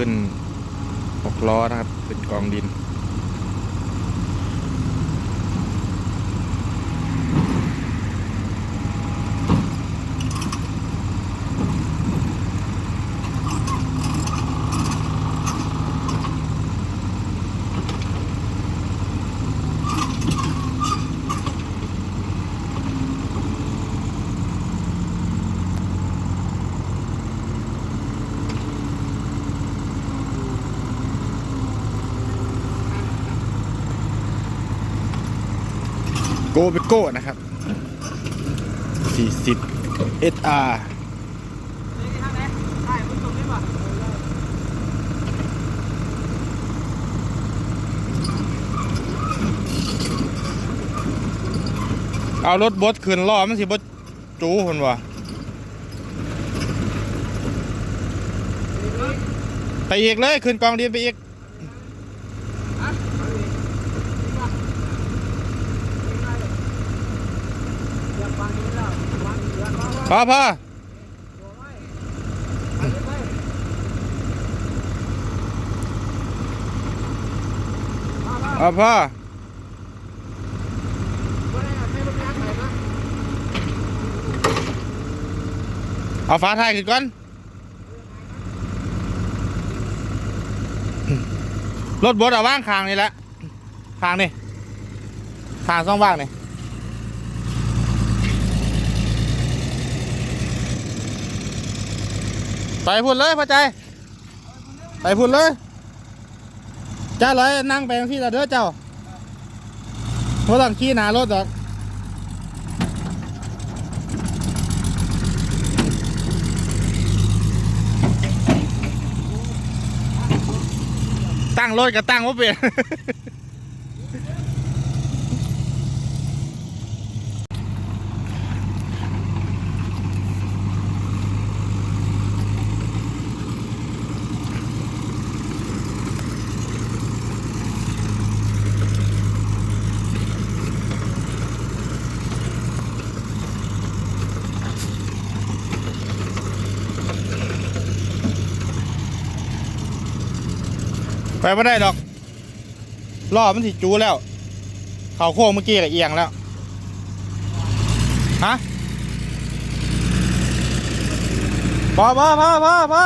ขึ้นหกล้อนะครับ เป็นกองดิน โกเบโก้นะครับ 40 SR เอารถบดขึ้นล้อมันสิบดจูคนวะไปอีกเลยขึ้นกองดินไปอีก พ่อพ่อเอาพอเอาฟ้าไทยขึ้นก่อน รถบดเอาว่างคางนี่แหละคางนี่คางซ่องว่างนี่ ไปพุ่นเลยพอใจ ไปพุ่นเลยจ้าเลยนั่งไปที่ตาเด้อเจ้าเพราะต้องขี่หนารถดอกตั้งรถกับตั้งว่าเปลี่ยน ไปไม่ได้ดอกล้อมันสิจูแล้ว เข่าโค้งเมื่อกี้กับเอียงแล้ว ฮะพอพอพอพอพอ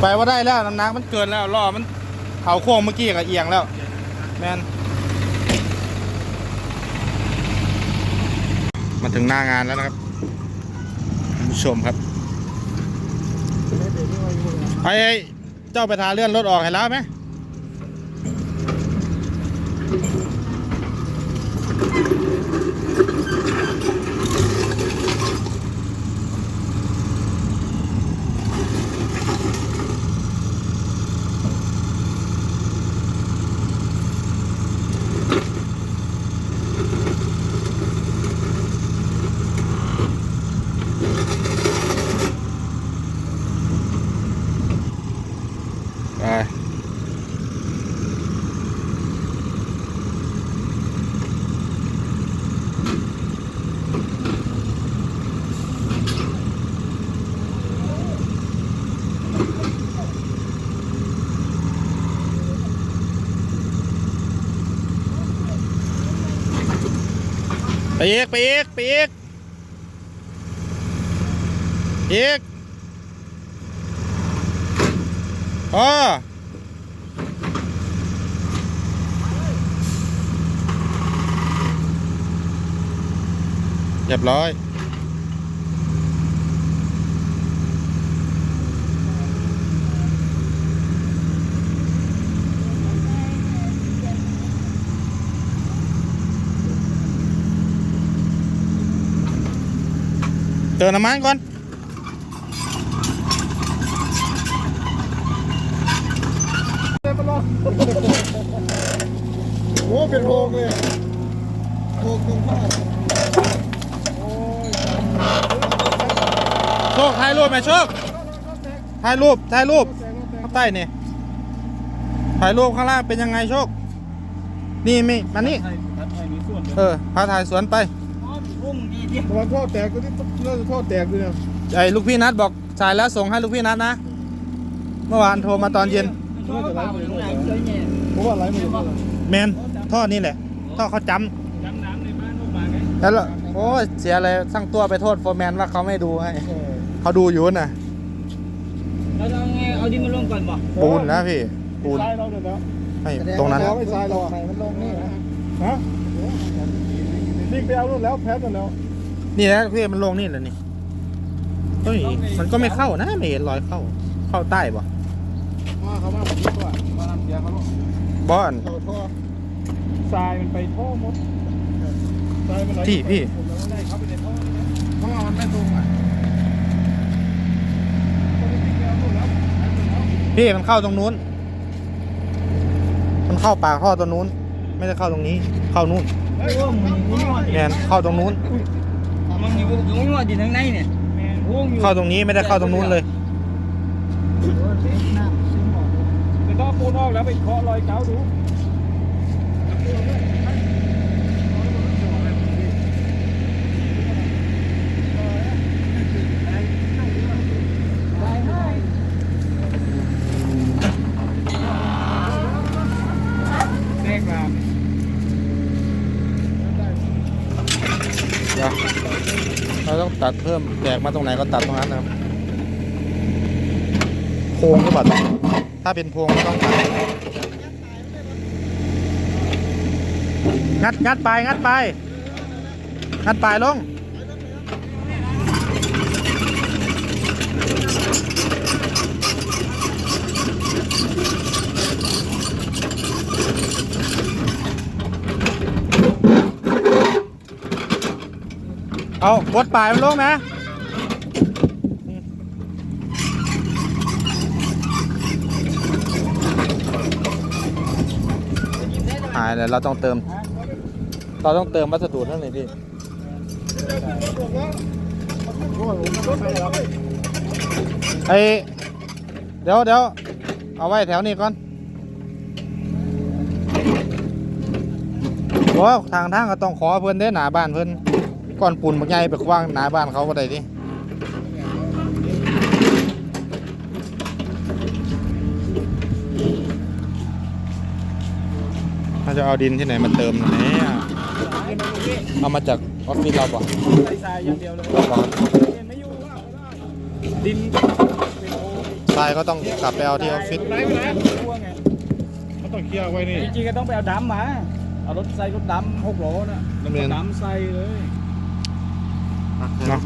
ไปว่าได้แล้วน้ำหนักมันเกินแล้วล้อมันเข่าโค้งเมื่อกี้กับเอียงแล้ว แมนมาถึงหน้างานแล้วนะครับ ผู้ชมครับไอ้เจ้าไปทาเลื่อนรถออกให้แล้วไหม ไปอีกไปอีกไปอีกอีกพอเรียบร้อย เติมน้ำมันก่อนโอ้เป็นโรงเลยโรงตรงข้าวโชคถ่ายรูปไหมโชคถ่ายรูปถ่ายรูปข้างใต้นี่ถ่ายรูปข้างล่างเป็นยังไงโชค นี่มีมานี่ไทยพัดไทยมีส่วนเดียวเออพาถ่ายสวนไป พุ่งยกี้ตะวันท่อแตกตัวนี้น่าจะท่อแตกเลยเนี่ยไอ้ลูกพี่นัดบอกจ่ายแล้วส่งให้ลูกพี่นัดนะ เมื่อวานโทรมาตอนเย็นช่วยเปล่าตรงไหนช่วยเนี่ยเพราะว่าไหลมาจากนี่แมนท่อนี่แหละ ท่อเขาจจำน้ำในบ้านลูกมาไงำแล้วล่ะโอ้ยเสียเลยสั่งตัวไปโทษโฟร์แมนว่าเขาไม่ดูให้เออเขาดูอยู่น่ะ เราจะเอาไงเอาดินมาลงก่อนบ่ปูนนะพี่ ปูนทรายเราเนี่ยนะให้ตรงนั้นแล้วไม่ทรายเราอะมันลงนี่นะฮะนี่ไปเอารุ่นแล้วแพ้กันแล้ว นี่นะพี่มันลงนี่แหละนี่เฮ้ยมันก็ไม่เข้านะไม่เห็นรอยเข้า เข้าใต้บ่มาเขามาแบบนี้ก็มาทำเสียเขาบอนเราท่อทรายมันไปท่อหมดทรายมันไหลพี่พี่ผมยังไม่ได้เข้าไปในท่อเลยนะเพราะว่ามันไม่ตรงอะต้องไปเอารุ่นแล้วแพ้กันแล้วพี่มันเข้าตรงนู้น มันเข้าปากท่อตัวนู้น ไม่ได้เข้าตรงนี้ เข้านู้นโอ้มึงนี่ว่าแมนเข้าตรงนู้น มึงนี่ว่ามึงว่าดินข้างในเนี่ยโอ้ยเข้าตรงนี้ไม่ได้เข้าตรงนู้นเลยไปท่อปูนออกแล้วไปเคาะรอยเก้าดู แรกมา เดี๋ยวเราต้องตัดเพิ่มแตกมาตรงไหนก็ตัดตรงนั้นนะครับโพงหรือเปล่าถ้าเป็นโพงก็ต้องตัดงัดงัดไปงัดไปงัดไปลง เอากดปลายมันลงนะหายแล้วเราต้องเติม เราต้องเติมวัสดุนั่นเลยพี่ไอเดี๋ยวเดี๋ยวเอาไว้แถวนี้ก่อนโอ้ทางทางก็ต้องขอเพิ่อนได้หนาบ้านเพิ่อน ก่อนปุ่นบักใหญ่ไปวางหนาบ้านเขาก็ได้ดิถ้าจะเอาดินที่ไหนมาเติมเนี่ยเอามาจากออฟฟิศเราป่ะใส่ทรายอย่างเดียวเลยเราบอกไม่อยู่ว่าดินเป็นโอทรายก็ต้องกลับไปเอาที่ออฟฟิศไหนไปไหนทั่วไงมันต้องเคลียร์ไว้นี่จริงๆก็ต้องไปเอาดำมาเอารถใส่รถดำหกล้อน่ะน้ำเรียนดำใส่เลย เนาะ